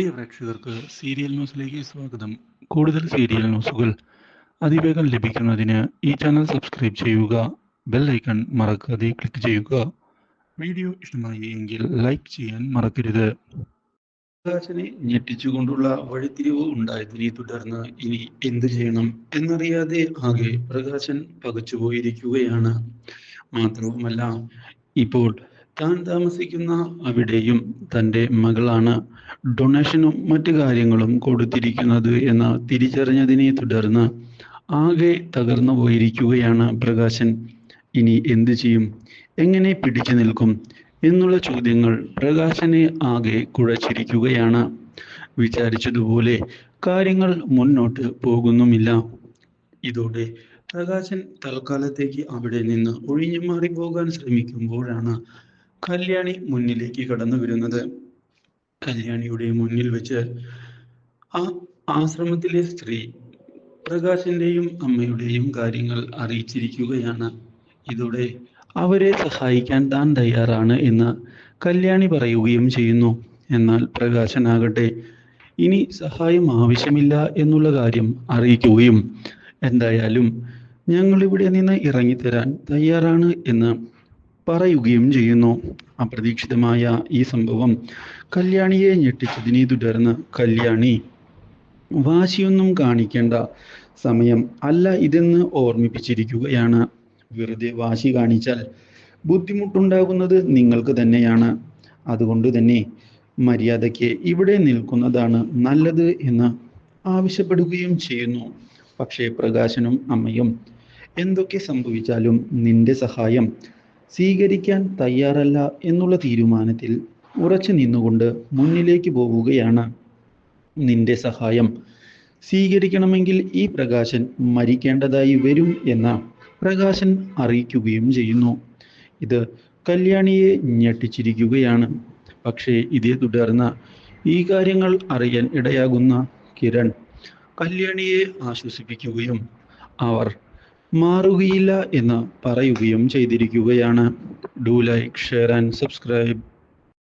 പ്രിയ പ്രേക്ഷകർക്ക് സീരിയൽ ന്യൂസിലേക്ക് സ്വാഗതം. കൂടുതൽ സീരിയൽ ന്യൂസുകൾ അതിവേഗം ലഭിക്കുന്നതിന് ഈ ചാനൽ സബ്സ്ക്രൈബ് ചെയ്യുക ബെൽ ഐക്കൺ മറക്കാതെ ക്ലിക്ക് ചെയ്യുക. വീഡിയോ ഇഷ്ടമായി എങ്കിൽ ലൈക്ക് ചെയ്യാൻ മറക്കരുത്. പ്രകാശനെ ഞെട്ടിച്ചുകൊണ്ടുള്ള വഴിത്തിരിവ് ഉണ്ടായതിനെ തുടർന്ന് ഇനി എന്തു ചെയ്യണം എന്നറിയാതെ ആകെ പ്രകാശൻ പകച്ചുപോയിരിക്കുകയാണ്. മാത്രവുമല്ല ഇപ്പോൾ താൻ താമസിക്കുന്ന അവിടെയും തന്റെ മകളാണ് ഡൊണേഷനും മറ്റു കാര്യങ്ങളും കൊടുത്തിരിക്കുന്നത് എന്ന് തിരിച്ചറിഞ്ഞതിനെ തുടർന്ന് ആകെ തകർന്നു പോയിരിക്കുകയാണ് പ്രകാശൻ. ഇനി എന്തു ചെയ്യും? എങ്ങനെ പിടിച്ചു നിൽക്കും? എന്നുള്ള ചോദ്യങ്ങൾ പ്രകാശനെ ആകെ കുഴച്ചിരിക്കുകയാണ്. വിചാരിച്ചതുപോലെ കാര്യങ്ങൾ മുന്നോട്ട് പോകുന്നുമില്ല. ഇതോടെ പ്രകാശൻ തൽക്കാലത്തേക്ക് അവിടെ നിന്ന് ഒഴിഞ്ഞു മാറി പോകാൻ ശ്രമിക്കുമ്പോഴാണ് കല്യാണി മുന്നിലേക്ക് കടന്നു വരുന്നത്. കല്യാണിയുടെ മുന്നിൽ വെച്ച് ആ ആശ്രമത്തിലെ സ്ത്രീ പ്രകാശിന്റെയും അമ്മയുടെയും കാര്യങ്ങൾ അറിയിച്ചിരിക്കുകയാണ്. ഇതോടെ അവരെ സഹായിക്കാൻ താൻ തയ്യാറാണ് എന്ന് കല്യാണി പറയുകയും ചെയ്യുന്നു. എന്നാൽ പ്രകാശനാകട്ടെ ഇനി സഹായം ആവശ്യമില്ല എന്നുള്ള കാര്യം അറിയിക്കുകയും എന്തായാലും ഞങ്ങൾ ഇവിടെ നിന്ന് ഇറങ്ങിത്തരാൻ തയ്യാറാണ് എന്ന് പറയുകയും ചെയ്യുന്നു. അപ്രതീക്ഷിതമായ ഈ സംഭവം കല്യാണിയെ ഞെട്ടിച്ചതിനെ തുടർന്ന് കല്യാണി വാശിയൊന്നും കാണിക്കേണ്ട സമയം അല്ല ഇതെന്ന് ഓർമ്മിപ്പിച്ചിരിക്കുകയാണ്. വെറുതെ വാശി കാണിച്ചാൽ ബുദ്ധിമുട്ടുണ്ടാകുന്നത് നിങ്ങൾക്ക് തന്നെയാണ്. അതുകൊണ്ട് തന്നെ മര്യാദയ്ക്ക് ഇവിടെ നിൽക്കുന്നതാണ് നല്ലത് എന്ന് ആവശ്യപ്പെടുകയും ചെയ്യുന്നു. പക്ഷേ പ്രകാശനും അമ്മയും എന്തൊക്കെ സംഭവിച്ചാലും നിന്റെ സഹായം സ്വീകരിക്കാൻ തയ്യാറല്ല എന്നുള്ള തീരുമാനത്തിൽ ഉറച്ചു നിന്നുകൊണ്ട് മുന്നിലേക്ക് പോവുകയാണ്. നിന്റെ സഹായം സ്വീകരിക്കണമെങ്കിൽ ഈ പ്രകാശൻ മരിക്കേണ്ടതായി വരും എന്ന പ്രകാശൻ അറിയിക്കുകയും ചെയ്യുന്നു. ഇത് കല്യാണിയെ ഞെട്ടിച്ചിരിക്കുകയാണ്. പക്ഷേ ഇതേ തുടർന്ന് ഈ കാര്യങ്ങൾ അറിയാൻ ഇടയാകുന്ന കിരൺ കല്യാണിയെ ആശ്വസിപ്പിക്കുകയും അവർ മാറുകയില്ല എന്ന് പറയുകയും ചെയ്തിരിക്കുകയാണ്. Do like share and subscribe